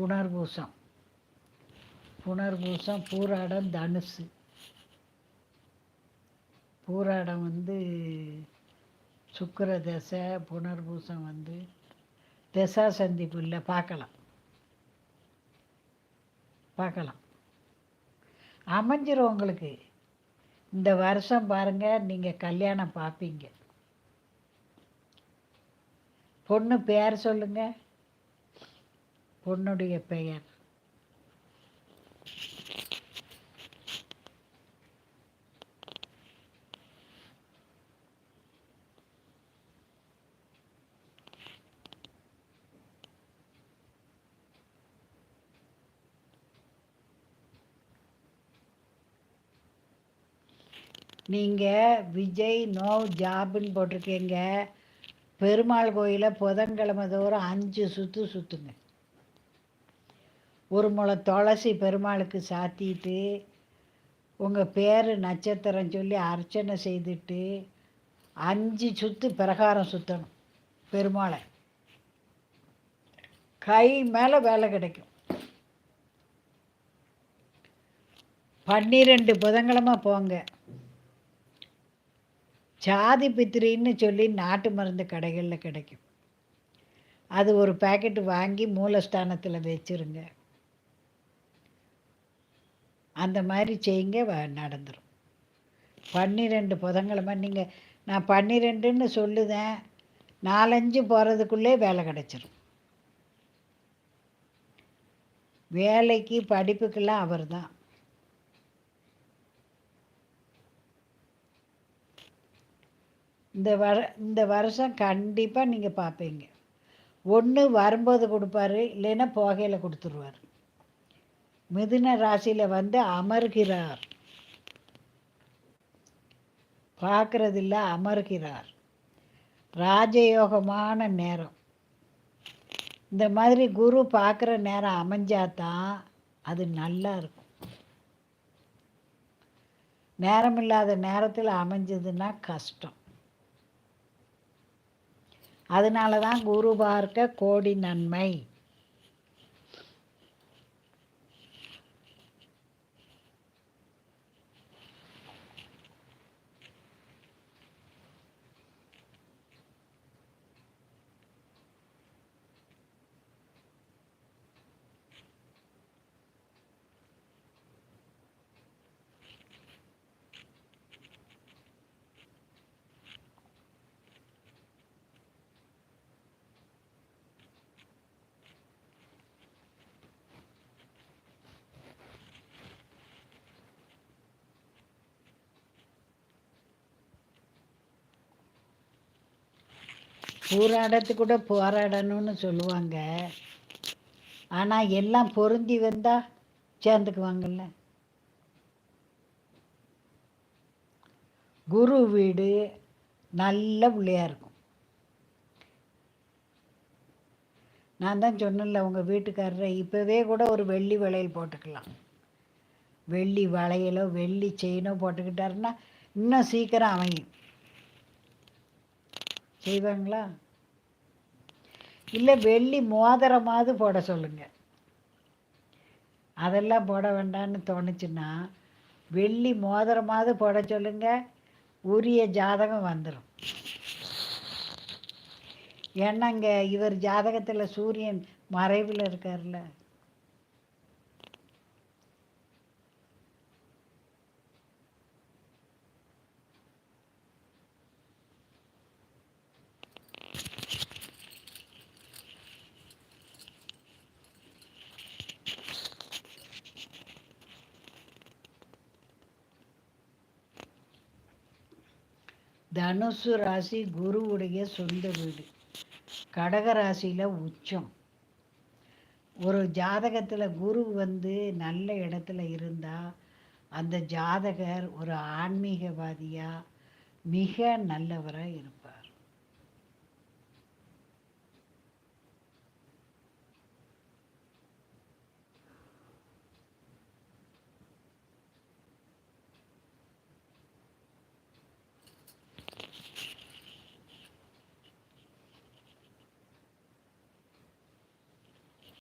புனர்பூசம். புனர்பூசம் பூராடம் தனுசு. பூராடம் வந்து சுக்கர தசை புனர்பூசம் வந்து தசா சந்திப்பு இல்லை பார்க்கலாம். பார்க்கலாம். அமைஞ்சிரும் உங்களுக்கு. இந்த வருஷம் பாருங்க நீங்கள் கல்யாணம் பார்ப்பீங்க. பொண்ணு பேர் சொல்லுங்கள் பொண்ணுடைய பெயர். நீங்கள் விஜய் நோ ஜாப்னு போட்டிருக்கீங்க. பெருமாள் கோயிலை புதன்கிழமை தோறும் அஞ்சு சுற்று சுற்றுங்க ஒரு முளை துளசி பெருமாளுக்கு சாத்திட்டு உங்கள் பேர் நட்சத்திரம் சொல்லி அர்ச்சனை செய்துட்டு அஞ்சு சுற்று பிரகாரம் சுற்றணும் பெருமாளை. கை மேலே வேலை கிடைக்கும். பன்னிரெண்டு புதன்கிழமை போங்க. சாதி பித்திரின்னு சொல்லி நாட்டு மருந்து கடைகளில் கிடைக்கும். அது ஒரு பேக்கெட் வாங்கி மூலஸ்தானத்தில் வச்சுருங்க. அந்த மாதிரி செய்யுங்க வ- நடந்துரும். பன்னிரெண்டு புதன்கிழமை நீங்கள் நான் பன்னிரெண்டுன்னு சொல்லுதேன் நாலஞ்சு போகிறதுக்குள்ளே வேலை கிடச்சிரும். வேலைக்கு படிப்புக்கெல்லாம் அவர் தான். இந்த வர இந்த வருஷம் கண்டிப்பாக நீங்கள் பார்ப்பீங்க. ஒன்று வரும்போது கொடுப்பாரு இல்லைன்னா போகையில் கொடுத்துருவார். மிதுன ராசியில் வந்து அமர்கிறார். பார்க்கறதில்ல அமர்கிறார். ராஜயோகமான நேரம். இந்த மாதிரி குரு பார்க்குற நேரம் அமைஞ்சாதான் அது நல்லா இருக்கும். நேரம் இல்லாத நேரத்தில் அமைஞ்சதுன்னா கஷ்டம். அதனால தான் குரு பார்க்க கோடி நன்மை. போராடத்து கூட போராடணும்னு சொல்லுவாங்க. ஆனால் எல்லாம் பொருந்தி வந்தால் சேர்ந்துக்குவாங்கல்ல. குரு வீடு நல்ல பிள்ளையா இருக்கும். நான் தான் சொன்னேன்ல உங்கள் வீட்டுக்காரரை இப்போவே கூட ஒரு வெள்ளி வளையல் போட்டுக்கலாம். வெள்ளி வளையலோ வெள்ளி செயினோ போட்டுக்கிட்டாருன்னா இன்னும் சீக்கிரம் அமையும். செய்வாங்களா? இல்லை வெள்ளி மோதிரமாவது போட சொல்லுங்க. அதெல்லாம் போட வேண்டாம்னு தோணுச்சுன்னா வெள்ளி மோதிரமாவது போட சொல்லுங்க. உரிய ஜாதகம் வந்துடும் ஏன்னாங்க இவர் ஜாதகத்தில் சூரியன் மறைவில் இருக்கார்ல தனுசு ராசி குருவுடைய சொந்த வீடு. கடக ராசியில் உச்சம். ஒரு ஜாதகத்தில் குரு வந்து நல்ல இடத்துல இருந்தால் அந்த ஜாதகர் ஒரு ஆன்மீகவாதியாக மிக நல்லவராக இருப்பார்.